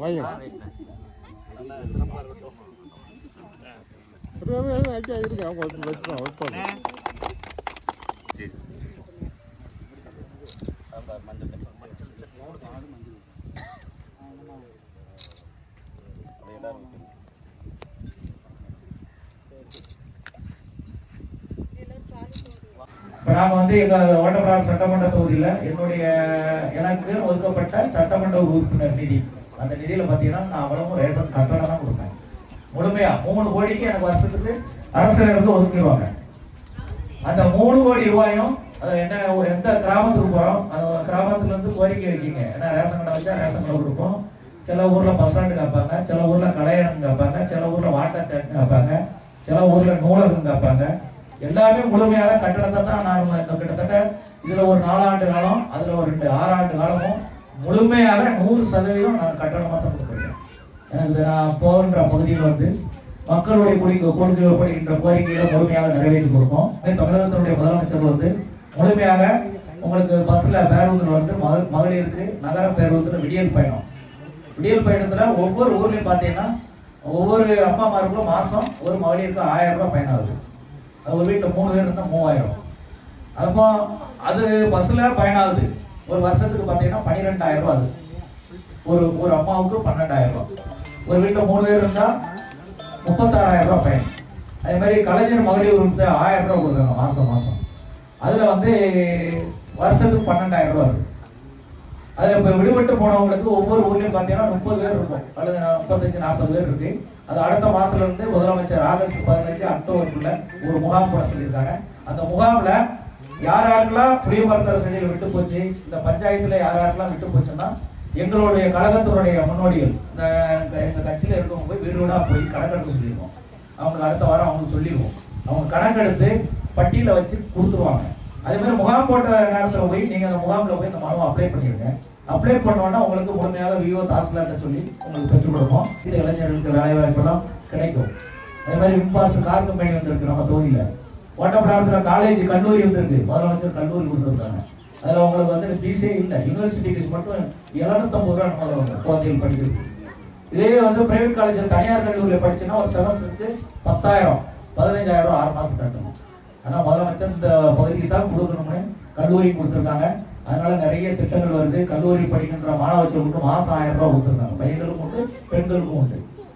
வைங்க ஐயா இருங்க அவங்க வந்து வச்சுருவோம் வைப்பாங்க இப்போ நாம் வந்து எங்கள் ஓட்டப்படாத சட்டமன்ற தொகுதியில் என்னுடைய எனக்கு ஒதுக்கப்பட்ட சட்டமன்ற உறுப்பினர் நிதி. அந்த நிதியில் பார்த்தீங்கன்னா நான் அவ்வளவும் ரேஷன் கட்டணம் தான் கொடுப்பேன். முழுமையாக மூணு கோடிக்கு எனக்கு வருஷத்துக்கு அரசிலிருந்து ஒதுக்கிடுவாங்க. அந்த மூணு கோடி ரூபாயும் அது என்ன எந்த கிராமத்துக்கு போகிறோம் அந்த கிராமத்துலேருந்து கோரிக்கை வைக்கிங்க. ஏன்னா ரேஷன் கடை வச்சா ரேஷன் கடை கொடுப்போம். சில ஊரில் பஸ் ஸ்டாண்டு கேட்பாங்க சில ஊரில் கடையரங்கு கேட்பாங்க சில ஊரில் வாட்டர் டேங்க் கேட்பாங்க சில ஊரில் நூலகம் கேட்பாங்க. எல்லாமே முழுமையாக கட்டணம் தான் நான் இந்த கிட்டத்தட்ட இதுல ஒரு நாலாண்டு காலம் அதுல ஒரு ரெண்டு ஆறாண்டு காலமும் முழுமையாக நூறு சதவீதம் நான் கட்டணமாக தான் கொடுக்குறேன் எனக்கு நான் போகின்ற பகுதியில் வந்து மக்களுடைய கோரிக்கை கோரிக்கைப்படுகின்ற கோரிக்கைகளை முழுமையாக நிறைவேற்றி கொடுப்போம். தமிழகத்தினுடைய முதலமைச்சர் வந்து முழுமையாக உங்களுக்கு பஸ்ல பேருந்துல வந்து மகளிருக்கு நகர பேருந்துல விடியல் பயணம். விடியல் பயணத்துல ஒவ்வொரு ஊர்லேயும் பார்த்தீங்கன்னா ஒவ்வொரு அம்மாமாருக்கும் மாசம் ஒரு மகளிருக்கு ஆயிரம் ரூபாய் பயணம் ஆகுது அது ஒரு வீட்டில் மூணு பேர் இருந்தால் மூவாயிரம். அப்போ அது பஸ்ல பயனாகுது ஒரு வருஷத்துக்கு பாத்தீங்கன்னா பன்னிரெண்டாயிரம் ரூபாய் அது. ஒரு ஒரு அம்மாவுக்கு பன்னெண்டாயிரம் ரூபாய். ஒரு வீட்டுல மூணு பேர் இருந்தா முப்பத்தாறாயிரம் ரூபாய் பயன் அதே மாதிரி கலைஞர் மகளிர் வந்து ஆயிரம் ரூபாய் கொடுக்குறாங்க மாசம் மாசம். அதுல வந்து வருஷத்துக்கு பன்னெண்டாயிரம் ரூபாய் இருக்கு அதுல இப்ப விடுபட்டு போனவங்களுக்கு ஒவ்வொரு ஊர்லயும் பாத்தீங்கன்னா முப்பது பேர் இருக்கும் அல்லது முப்பத்தஞ்சு நாற்பது பேர் இருக்கு. அது அடுத்த மாசத்துல இருந்து முதலமைச்சர் ஆகஸ்ட் பதினஞ்சு அக்டோபருக்குள்ள ஒரு முகாம் போட சொல்லியிருக்காங்க. அந்த முகாம்ல யார் யாருக்கெல்லாம் குடிமருத்துவ செடியில் விட்டு போச்சு இந்த பஞ்சாயத்துல யார் யாருக்கெல்லாம் விட்டு போச்சுன்னா எங்களுடைய கழகத்தினுடைய முன்னோடிகள் இந்த இந்த எங்க கட்சியில இருக்கவங்க போய் வீடு போய் கணக்கெடுக்க சொல்லிடுவோம் அவங்களுக்கு அடுத்த வாரம் அவங்களுக்கு சொல்லிடுவோம். அவங்க கணக்கெடுத்து பட்டியல வச்சு கொடுத்துருவாங்க. அதே மாதிரி முகாம் போட்ட நேரத்தில் போய் நீங்க அந்த முகாம்ல போய் இந்த மனுவை அப்ளை பண்ணிடுங்க. அப்ளை பண்ணோன்னா உங்களுக்கு முழுமையாக விவோ தாசில்தார்ட்ட சொல்லி உங்களுக்கு பெற்றுக் கொடுப்போம். இது இளைஞர்களுக்கு வேலை வாய்ப்பெல்லாம் கிடைக்கும். அதே மாதிரி இம்பாஸ்ட் கார் கம்பெனி வந்துருக்கு நம்ம தொகுதியில். ஓட்டப்படாத காலேஜ் கல்லூரி இருந்திருக்கு. முதலமைச்சர் கல்லூரி கொடுத்துருக்காங்க அதில் உங்களுக்கு வந்து ஃபீஸே இல்லை. யூனிவர்சிட்டிக்கு மட்டும் எழுநூத்தம்பது ரூபா நம்ம குழந்தைகள் படிக்கிறது. இதே வந்து பிரைவேட் காலேஜில் தனியார் கல்லூரியில் படிச்சுன்னா ஒரு செமஸ்டருக்கு பத்தாயிரம் பதினஞ்சாயிரம் ரூபாய் ஆறு மாதம் கட்டணும். ஆனால் முதலமைச்சர் இந்த பகுதிக்கு தான் கொடுக்கணும்னு கல்லூரி கொடுத்துருக்காங்க. அதனால நிறைய திட்டங்கள் வருது. கல்லூரி படிக்கின்ற மாணவர்களுக்கு மாதம் ஆயிரம் ரூபா கொடுத்துருக்காங்க. பையன்களுக்கும் உண்டு பெண்களுக்கும் உண்டு.